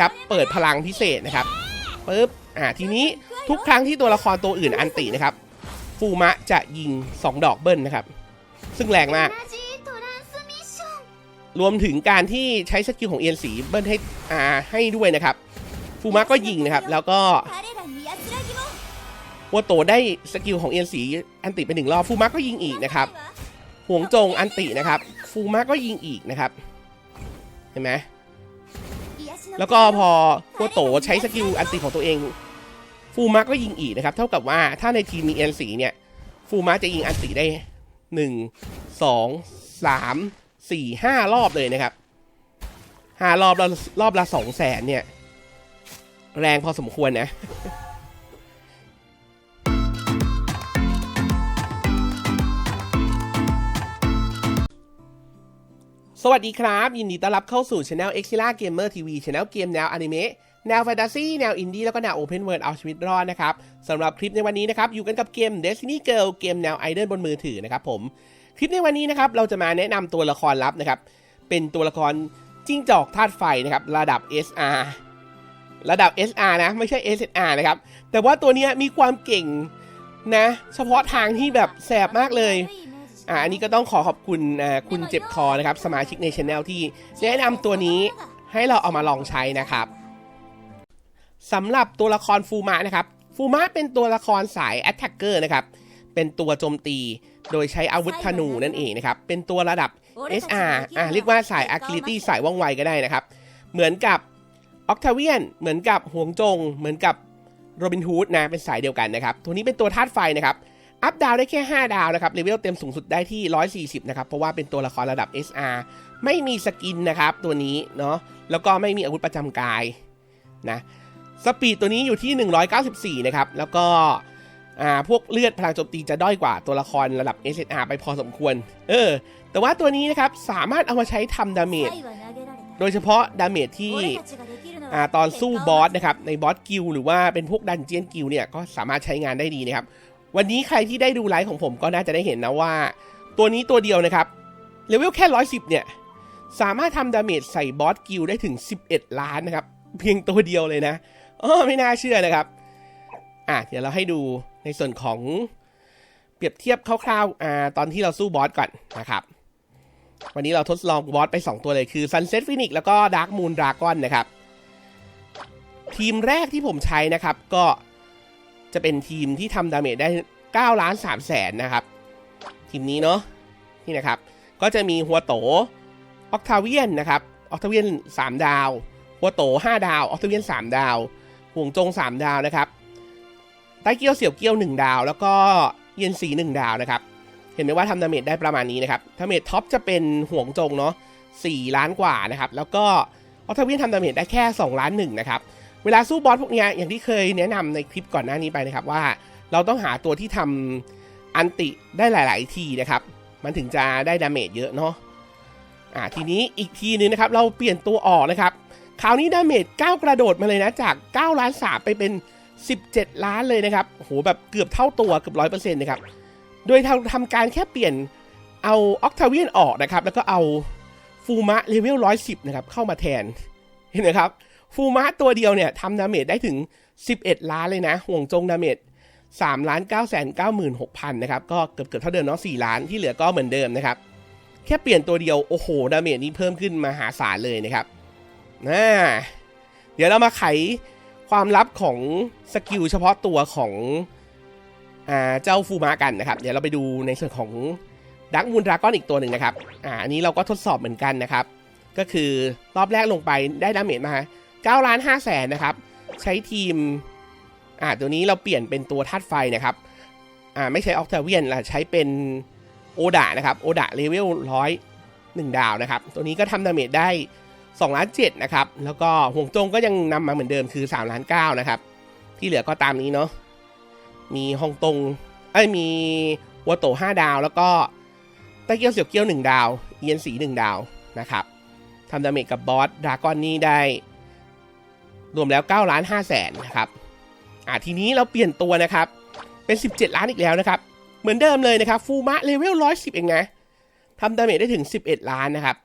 ครับเปิดพลังพิเศษนะครับปึ๊บอ่าทีนี้ทุกครั้งที่ตัวละครตัวอื่นอันตินะครับ ฟูมะจะยิง 2 ดอกเบิ้ลนะครับ ซึ่งแรงมาก รวมถึงการที่ใช้สกิลของเอียนสีเบิ้ลให้อ่าให้ด้วยนะครับ ฟูมะก็ยิงนะครับ แล้วก็วัวโตได้สกิลของเอียนสีอันติไปหนึ่งรอบฟูมะก็ยิงอีกนะครับห่วงจงอันตินะครับ ฟูมะก็ยิงอีกนะครับ เห็นไหม แล้วก็พอวัวโตใช้สกิลอันติของตัวเอง ฟูมะก็ยิงอีกนะครับ เท่ากับว่าถ้าในทีมมีเอียนสีเนี่ย ฟูมะจะยิงอันติได้หนึ่งสองสามสี่ห้ารอบเลยนะครับห้ารอบละรอบละสองแสนเนี่ย แรงพอสมควรนะ สวัสดีครับ ยินดีต้อนรับเข้าสู่ช anel e x i l a Gamer TV Channel เกมแนวอนิเมะแนวแฟนตาซีแนวอินดี้แล้วก็แนว Open World เอาชีวิตรอดนะครับสำหรับคลิปในวันนี้นะครับ อยู่กันกับเกม Destiny Girl เกมแนวไอดอลบนมือถือนะครับผมคลิปในวันนี้นะครับเราจะมาแนะนำตัวละครลับนะครับ เป็นตัวละครจิ้งจอกธาตุไฟนะครับระดับ SR ระดับ SR นะไม่ใช่ SSR นะครับแต่ว่าตัวนี้มีความเก่งนะ เฉพาะทางที่แบบแสบมากเลย อ่าอันนี้ก็ต้องขอขอบคุณคุณเจ็บคอนะครับ สมาชิกในช anel ที่แนะนำตัวนี้ให้เราเอามาลองใช้นะครับสำหรับตัวละครฟูมะนะครับ ฟูมะเป็นตัวละครสาย Attacker นะครับ เป็นตัวโจมตี โดยใช้อาวุธธนูนั่นเองนะครับ เป็นตัวระดับ SR อ่าเรียกว่าสาย Agility สายว่องไวก็ได้นะครับ เหมือนกับ Octavian เหมือนกับหวงจง เหมือนกับโรบินฮูดนะ เป็นสายเดียวกันนะครับ ตัวนี้เป็นตัวธาตุไฟนะครับ อัพดาวได้แค่ 5 ดาวนะครับเลเวลเต็มสูงสุดได้ที่ 140 นะครับ เพราะว่าเป็นตัวละครระดับ SR ไม่มีสกินนะครับตัวนี้เนาะแล้วก็ไม่มีอาวุธประจำกายนะสปีดตัวนี้อยู่ที่ 194 นะครับ แล้วก็อ่าพวกเลือดพลังโจมตีจะด้อยกว่าตัวละครระดับ SR ไปพอสมควร เออ แต่ว่าตัวนี้นะครับ สามารถเอามาใช้ทำดาเมจ โดยเฉพาะดาเมจที่อ่าตอนสู้บอสนะครับ ในบอสกิลหรือว่าเป็นพวกดันเจียนกิลเนี่ย ก็สามารถใช้งานได้ดีนะครับ วันนี้ใครที่ได้ดูไลฟ์ของผมก็น่าจะได้เห็นนะว่า ตัวนี้ตัวเดียวนะครับเลเวลแค่110เนี่ย สามารถทำดาเมจใส่บอสกิลได้ถึง 11 ล้านนะครับ เพียงตัวเดียวเลยนะอ๋อไม่น่าเชื่อนะครับ อะเดี๋ยวเราให้ดูในส่วนของเปรียบเทียบคร่าวๆอ่าตอนที่เราสู้บอสก่อนนะครับวันนี้เราทดลองบอสไป 2 ตัวเลยคือ Sunset Phoenix แล้วก็ Dark Moon Dragon นะครับ ทีมแรกที่ผมใช้นะครับ ก็ จะเป็นทีมที่ทำดาเมจได้ 9 ล้าน3แสนนะครับ ทีมนี้เนาะนี่นะครับ ก็จะมีหัวโตออกทาเวียนนะครับออกทาเวียน 3 ดาว หัวโต 5 ดาวออกทาเวียน 3 ดาว ห่วงจง 3 ดาวนะครับไต้เกี้ยวเสี่ยวเกี้ยว 1 ดาว แล้วก็เย็นสี 1 ดาวนะครับ เห็นไหมว่าทำดาเมจได้ประมาณนี้นะครับดาเมจท็อปจะเป็นห่วงจงเนาะ4ล้านกว่านะครับ แล้วก็ออกทาเวียนทำดาเมจได้แค่ 2 ล้าน1นะครับ เวลาสู้บอสพวกนี้อย่างที่เคยแนะนำในคลิปก่อนหน้านี้ไปนะครับว่า เราต้องหาตัวที่ทำอันติได้หลาย ๆ ทีนะครับ มันถึงจะได้ดาเมจเยอะเนาะอ่าทีนี้อีกทีนึงนะครับ เราเปลี่ยนตัวออกนะครับ คราวนี้ดาเมจก้าวกระโดดมาเลยนะจาก 9 ล้าน3ไปเป็น 17 ล้านเลยนะครับโอ้โหแบบเกือบเท่าตัวเกือบร้อยเปอร์เซ็นต์นะครับ โดยทำทำการแค่เปลี่ยนเอาออกทาเวียนออกนะครับ แล้วก็เอาฟูมะเลเวล110 นะครับ เข้ามาแทนเห็นไหมครับ ฟูมะตัวเดียวเนี่ยทำดาเมจได้ถึง 11 ล้านเลยนะ ห่วงจงดาเมจ3ล้าน9แสน96,000 นะครับ ก็เกือบเกือบเท่าเดิมเนาะ4ล้านที่เหลือก็เหมือนเดิมนะครับ แค่เปลี่ยนตัวเดียว โอ้โห ดาเมจนี้เพิ่มขึ้นมหาศาลเลยนะครับนะเดี๋ยวเรามาไขความลับของสกิลเฉพาะตัวของอ่าเจ้าฟูมะกันนะครับ เดี๋ยวเราไปดูในส่วนของดักมูนดราก้อนอีกตัวหนึ่งนะครับ อ่าอันนี้เราก็ทดสอบเหมือนกันนะครับ ก็คือรอบแรกลงไปได้ดาเมจมา 9ล้าน5แสนนะครับ ใช้ทีม อ่าตัวนี้เราเปลี่ยนเป็นตัวธาตุไฟนะครับ อ่าไม่ใช้ออกเทเวียนละใช้เป็นโอดะนะครับ โอดะเลเวลร้อยหนึ่งดาวนะครับ ตัวนี้ก็ทำดาเมจได้2ล้าน7นะครับ แล้วก็ห่วงจงก็ยังนำมาเหมือนเดิมคือ3ล้าน9นะครับ ที่เหลือก็ตามนี้เนาะ มีฮองตง เอ้ย มีวัวโต5ดาว แล้วก็ต้เกียวเสี่ยวเกียว 1 ดาว เอียนสี 1 ดาวนะครับทำดาเมจกับบอสดราก้อนนี่ได้ รวมแล้ว9ล้าน5แสนนะครับอ่าทีนี้เราเปลี่ยนตัวนะครับ เป็น 17 ล้านอีกแล้วนะครับ เหมือนเดิมเลยนะครับ ฟูมะเลเวล110 เองนะทำดาเมจได้ถึง 11 ล้านนะครับ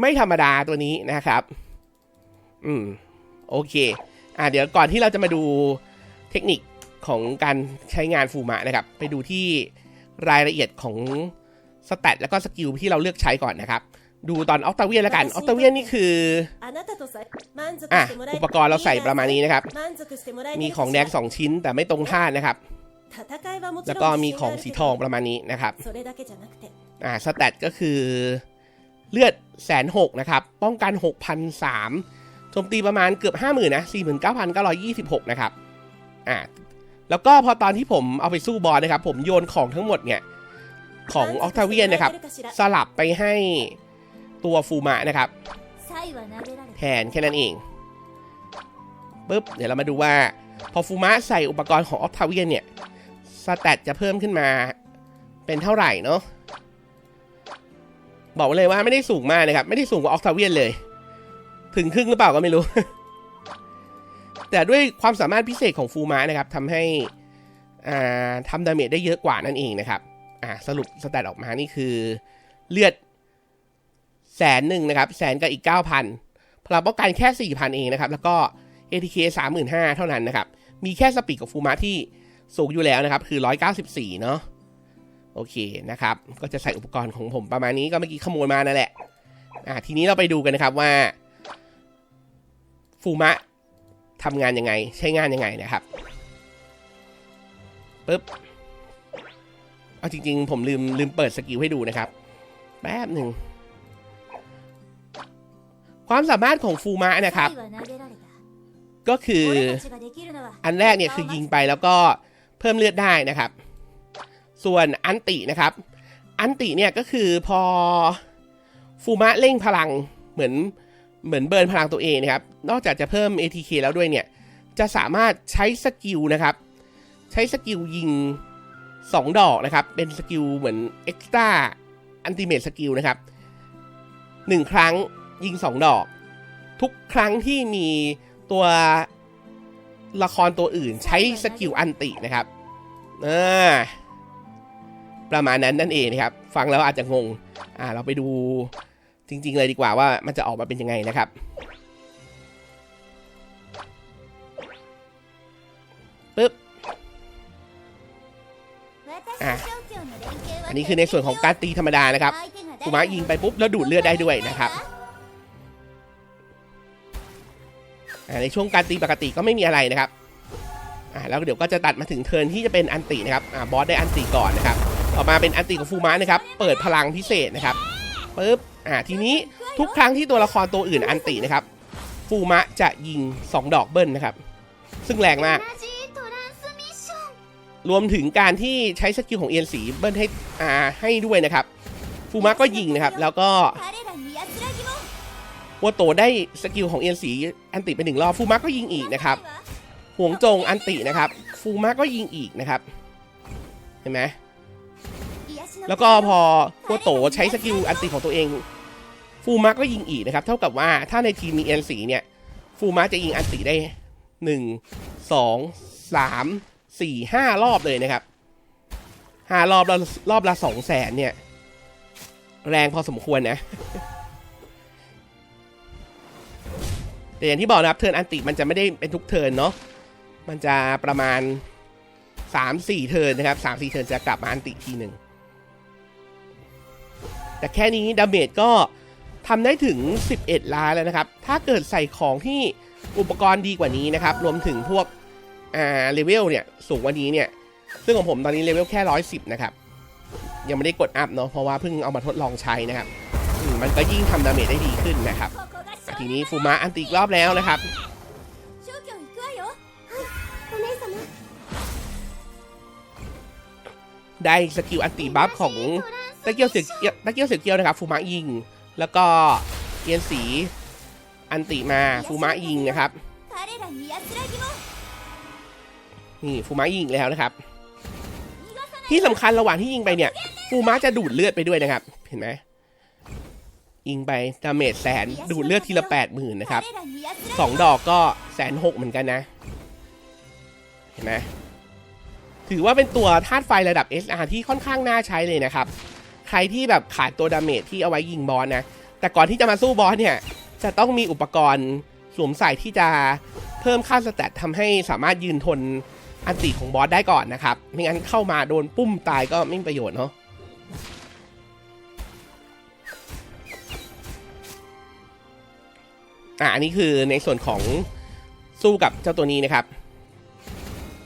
ไม่ธรรมดาตัวนี้นะครับ อืม โอเค อ่าเดี๋ยวก่อนที่เราจะมาดูเทคนิคของการใช้งานฟูมะนะครับ ไปดูที่รายละเอียดของสแตทแล้วก็สกิลที่เราเลือกใช้ก่อนนะครับ ดูตอนออกตาเวียนแล้วกันออกตาเวียนนี่คืออะอุปกรณ์เราใส่ประมาณนี้นะครับ มีของแดงสองชิ้นแต่ไม่ตรงท่านะครับ แล้วก็มีของสีทองประมาณนี้นะครับอ่าสแตทก็คือเลือดแสนหกนะครับ ป้องกันหกพันสามโจมตีประมาณเกือบห้าหมื่นนะสี่หมื่นเก้าพันเก้าร้อยยี่สิบหกนะครับอ่าแล้วก็พอตอนที่ผมเอาไปสู้บอสนะครับ ผมโยนของทั้งหมดเนี่ย ของออกทาเวียนนะครับ สลับไปให้ ตัวฟูมะนะครับแทนแค่นั้นเองปุ๊บเดี๋ยวเรามาดูว่า พอฟูมะใส่อุปกรณ์ของออฟทาเวียนเนี่ยสแตตจะเพิ่มขึ้นมาเป็นเท่าไหร่เนาะบอกเลยว่าไม่ได้สูงมากนะครับ ไม่ได้สูงกว่าออกทาเวียนเลย ถึงครึ่งหรือเปล่าก็ไม่รู้ แต่ด้วยความสามารถพิเศษของฟูมานะครับทำให้ทำดาเมจได้เยอะกว่านั่นเองนะครับ สรุปสแตทออกมานี่คือ เลือด แสนหนึ่งนะครับแสนกับอีก 9,000พลังป้องกันแค่ 4,000 เองนะครับ แล้วก็ ATK 35,000 เท่านั้นนะครับ มีแค่สปีดกับฟูมะที่สูงอยู่แล้วนะครับ คือ 194 เนาะโอเคนะครับ ก็จะใส่อุปกรณ์ของผมประมาณนี้ก็เมื่อกี้ขโมยมานั่นแหละอ่าทีนี้เราไปดูกันนะครับว่าฟูมะทำงานยังไง ใช้งานยังไงนะครับปึ๊บเอาจริง ๆ ผมลืมลืมเปิดสกิลให้ดูนะครับ แป๊บหนึ่ง ความสามารถของฟูมะนะครับ ก็คืออันแรกเนี่ยคือยิงไปแล้วก็เพิ่มเลือดได้นะครับ ส่วนอันตินะครับ อันติเนี่ยก็คือพอฟูมะเร่งพลังเหมือนเหมือนเบิร์นพลังตัวเองนะครับ นอกจากจะเพิ่ม ATK แล้วด้วยเนี่ย จะสามารถใช้สกิลนะครับ ใช้สกิลยิง 2 ดอกนะครับ เป็นสกิลเหมือนเอ็กซ์ต้าอันติเมทสกิลนะครับ 1 ครั้ง ยิงสองดอก ทุกครั้งที่มีตัวละครตัวอื่นใช้สกิลอันตินะครับประมาณนั้นนั่นเองนะครับ ฟังแล้วอาจจะงง อ่า เราไปดูจริง ๆ เลยดีกว่าว่ามันจะออกมาเป็นยังไงนะครับ ปึ๊บอันนี้คือในส่วนของการตีธรรมดานะครับกุมะยิงไปปุ๊บ แล้วดูดเลือดได้ด้วยนะครับ ในช่วงการตีปกติก็ไม่มีอะไรนะครับแล้วเดี๋ยวก็จะตัดมาถึงเทินที่จะเป็นอันตินะครับอบอสได้อันติก่อนนะครับต่อมาเป็นอันติของฟูมานะครับ เปิดพลังพิเศษนะครับปึ๊บอ่าทีนี้ทุกครั้งที่ตัวละครตัวอื่นอันตินะครับ ฟูมะจะยิง 2 ดอกเบิ้ลนะครับ ซึ่งแรงมาก รวมถึงการที่ใช้สกิลของเอียนสีเบิ้ลให้อ่าให้ด้วยนะครับ ฟูมะก็ยิงนะครับ แล้วก็ วัวโตได้สกิลของเอียนสีอันติไปหนึ่งรอบฟูมะก็ยิงอีกนะครับห่วงจงอันตินะครับ ฟูมะก็ยิงอีกนะครับ เห็นไหมแล้วก็พอวัวโตใช้สกิลอันติของตัวเอง ฟูมะก็ยิงอีกนะครับ เท่ากับว่าถ้าในทีมมีเอียนสีเนี่ยฟูมะจะยิงอันติได้หนึ่งสองสามสี่ห้ารอบเลยนะครับห้ารอบละรอบละสองแสนเนี่ย แรงพอสมควรนะ แต่อย่างที่บอกนะครับเทิร์นอันติมันจะไม่ได้เป็นทุกเทิร์นเนาะมันจะประมาณ 3-4 เทิร์นนะครับ 3-4 เทิร์นจะกลับมาอันติทีหนึ่งแต่แค่นี้ดาเมจก็ทำได้ถึง 11 ล้านแล้วนะครับ ถ้าเกิดใส่ของที่อุปกรณ์ดีกว่านี้นะครับ รวมถึงพวกอ่าเลเวลเนี่ยสูงกว่านี้เนี่ย ซึ่งของผมตอนนี้เลเวลแค่ร้อยสิบนะครับ ยังไม่ได้กดอัพเนาะเพราะว่าเพิ่งเอามาทดลองใช้นะครับ มันก็ยิ่งทำดาเมจได้ดีขึ้นนะครับ ทีนี้ฟูมะอันติอีกรอบแล้วนะครับ ได้สกิลอันตีบัฟของตะเกียวเสียตะเกียวเสือเกียวนะครับฟูมะยิง แล้วก็เอียนสีอันติมาฟูมะยิงนะครับนี่ฟูมะยิงแล้วนะครับ ที่สำคัญระหว่างที่ยิงไปเนี่ยฟูมะจะดูดเลือดไปด้วยนะครับ เห็นไหม ยิงไปดาเมจแสนดูดเลือดทีละแปดหมื่นนะครับสองดอกก็แสนหกเหมือนกันนะ เห็นไหมถือว่าเป็นตัวธาตุไฟระดับ SR ที่ค่อนข้างน่าใช้เลยนะครับ ใครที่แบบขาดตัวดาเมจที่เอาไว้ยิงบอสนะ แต่ก่อนที่จะมาสู้บอสเนี่ย จะต้องมีอุปกรณ์สวมใส่ที่จะเพิ่มค่าสแตททำให้สามารถยืนทนอันติของบอสได้ก่อนนะครับ ไม่งั้นเข้ามาโดนปุ้มตายก็ไม่มีประโยชน์เนาะ อะอันนี้คือในส่วนของสู้กับเจ้าตัวนี้นะครับ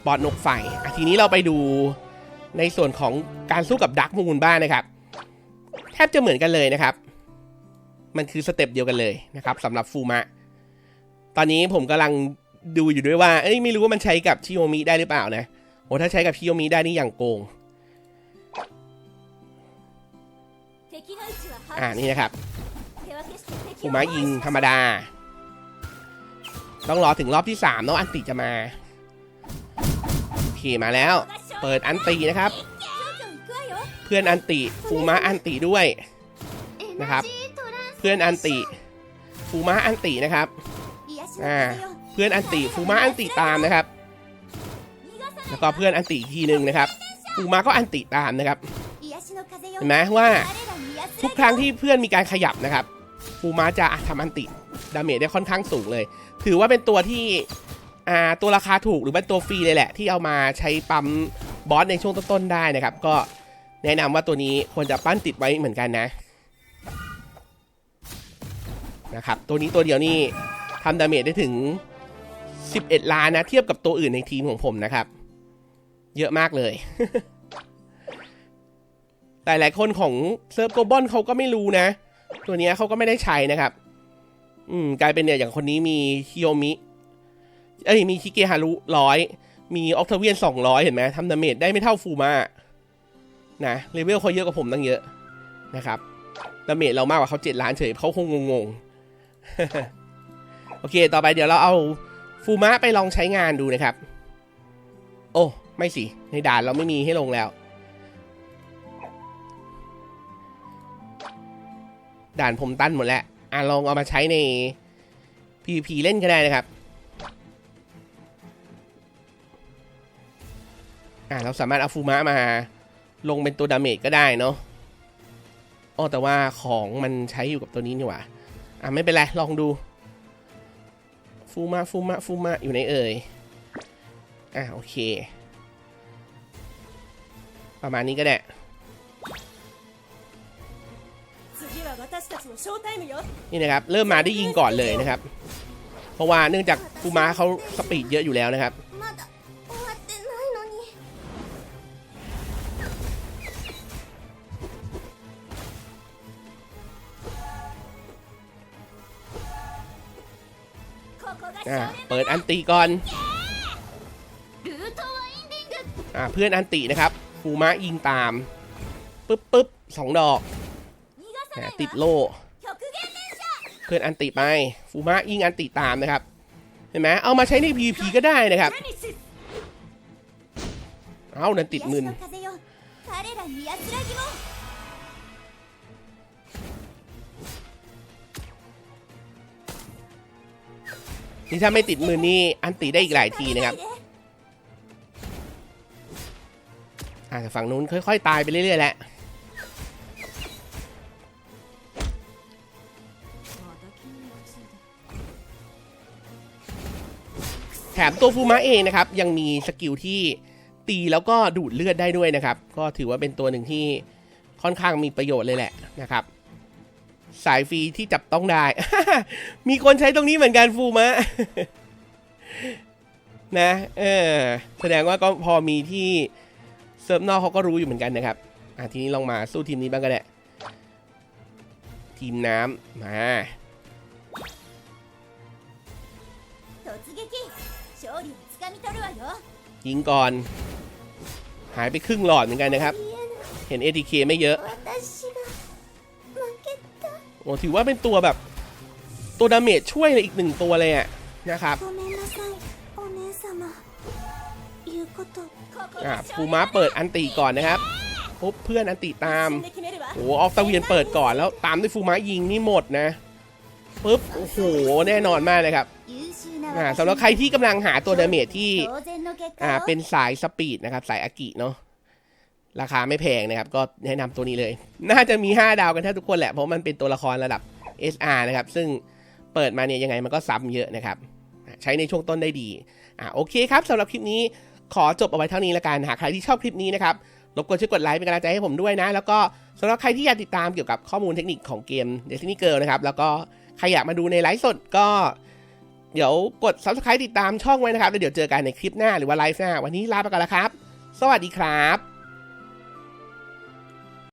บอดนกไฟอะทีนี้เราไปดูในส่วนของการสู้กับดักมูลบ้านนะครับแทบจะเหมือนกันเลยนะครับ มันคือสเต็ปเดียวกันเลยนะครับสำหรับฟูมะ ตอนนี้ผมกำลังดูอยู่ด้วยว่า เอ้ยไม่รู้ว่ามันใช้กับชิโยมิได้หรือเปล่านะโอ้ถ้าใช้กับชิโยมิได้นี่อย่างโกงอ่านี่นะครับฟูมะยิงธรรมดา ต้องรอถึงรอบที่3เนาะอันตีจะมาขี่มาแล้ว เปิดอันตีนะครับ เพื่อนอันติฟูมะอันติด้วยนะครับ เพื่อนอันติฟูมะอันตินะครับอ่าเพื่อนอันติฟูมะอันติตามนะครับ แล้วก็เพื่อนอันติทีหนึ่งนะครับฟูมะก็อันติตามนะครับเห็นไหมว่าทุกครั้งที่เพื่อนมีการขยับนะครับฟูมะจะทำอันติดาเมจได้ค่อนข้างสูงเลย ถือว่าเป็นตัวที่อ่าตัวราคาถูกหรือเป็นตัวฟรีเลยแหละ ที่เอามาใช้ปั๊มบอสในช่วงต้นๆได้นะครับ ก็แนะนำว่าตัวนี้ควรจะปั้นติดไว้เหมือนกันนะนะครับตัวนี้ตัวเดียวนี่ทำดาเมจได้ถึง 11 ล้านนะ เทียบกับตัวอื่นในทีมของผมนะครับ เยอะมากเลยแต่หลายคนของเซิร์ฟโกบอลเขาก็ไม่รู้นะ ตัวนี้เขาก็ไม่ได้ใช้นะครับ อืมกลายเป็นเนี่ยอย่างคนนี้มีฮิโยมิเอ้ยมีชิเกฮารุร้อยมีออกเทเวียนสองร้อยเห็นไหมทำดาเมจได้ไม่เท่าฟูมานะเลเวลเขาเยอะกว่าผมตั้งเยอะนะครับดาเมจเรามากกว่าเขาเจ็ดล้านเฉยเขาคงงงๆ โอเค ต่อไปเดี๋ยวเราเอาฟูมะไปลองใช้งานดูนะครับ โอ้ ไม่สิ ในด่านเราไม่มีให้ลงแล้ว ด่านผมตั้นหมดแล้ว อะลองเอามาใช้ใน PVP เล่นก็ได้นะครับอะเราสามารถเอาฟูมะมา ลงเป็นตัวดาเมจก็ได้เนาะอ๋อแต่ว่าของมันใช้อยู่กับตัวนี้นี่หว่าอะไม่เป็นไรลองดู ฟูมะฟูมะฟูมะอยู่ในเอ่ยอะโอเค ประมาณนี้ก็ได้ นี่นะครับ เริ่มมาได้ยิงก่อนเลยนะครับ เพราะว่าเนื่องจากฟูมาเขาสปีดเยอะอยู่แล้วนะครับเปิดอันตีก่อนอเพื่อนอันตีนะครับฟูมะยิงตาม ปึ๊บปึ๊บสองดอก แหติดโล่เลื่อนอันติไปฟูมะยิงอันติตามนะครับ เห็นไหมเอามาใช้ใน PVP ก็ได้นะครับ เอานั่นติดมืนนี่ถ้าไม่ติดมือนี่อันตีได้อีกหลายทีนะครับอาจจะฝั่งนู้นค่อย ๆ ตายไปเรื่อยๆแหละ แถมตัวฟูมะเองนะครับ ยังมีสกิลที่ตีแล้วก็ดูดเลือดได้ด้วยนะครับ ก็ถือว่าเป็นตัวหนึ่งที่ค่อนข้างมีประโยชน์เลยแหละนะครับ สายฟรีที่จับต้องได้ มีคนใช้ตรงนี้เหมือนกันฟูมะนะเออแสดงว่าก็พอมีที่เซิร์ฟนอกเขาก็รู้อยู่เหมือนกันนะครับอะทีนี้ลองมาสู้ทีมนี้บ้างก็ได้ทีมน้ำมา ยิงก่อน หายไปครึ่งหลอดเหมือนกันนะครับ เห็น ATK ไม่เยอะ โอ้ถือว่าเป็นตัวแบบ ตัวดาเมจช่วยในอีกหนึ่งตัวเลยอะนะครับภูมาเปิดอันตีก่อนนะครับปุ๊บเพื่อนอันตีตามโอ้ออกตะเวียนเปิดก่อนแล้วตามด้วยฟูมายิงนี่หมดนะปุ๊บโอ้โหแน่นอนมากเลยครับ่าสำหรับใครที่กำลังหาตัวเดเมจที่อ่าเป็นสายสปีดนะครับ สายอากิเนาะราคาไม่แพงนะครับ ก็แนะนำตัวนี้เลย น่าจะมี 5 ดาวกันแทบทุกคนแหละ เพราะมันเป็นตัวละครระดับ SR นะครับ ซึ่งเปิดมาเนี่ยยังไงมันก็ซ้ำเยอะนะครับ ใช้ในช่วงต้นได้ดีอ่าโอเคครับสำหรับคลิปนี้ขอจบเอาไว้เท่านี้ละกันหากใครที่ชอบคลิปนี้นะครับรบกวนช่วยกดไลค์เป็นกำลังใจให้ผมด้วยนะ แล้วก็สำหรับใครที่อยากติดตามเกี่ยวกับข้อมูลเทคนิคของเกม Destiny Girl นะครับแล้วก็ใครอยากมาดูในไลฟ์สดก็ เดี๋ยวกด subscribe ติดตามช่องไว้นะครับ แล้วเดี๋ยวเจอกันในคลิปหน้าหรือว่าไลฟ์หน้า วันนี้ลาไปก่อนแล้วครับ สวัสดีครับ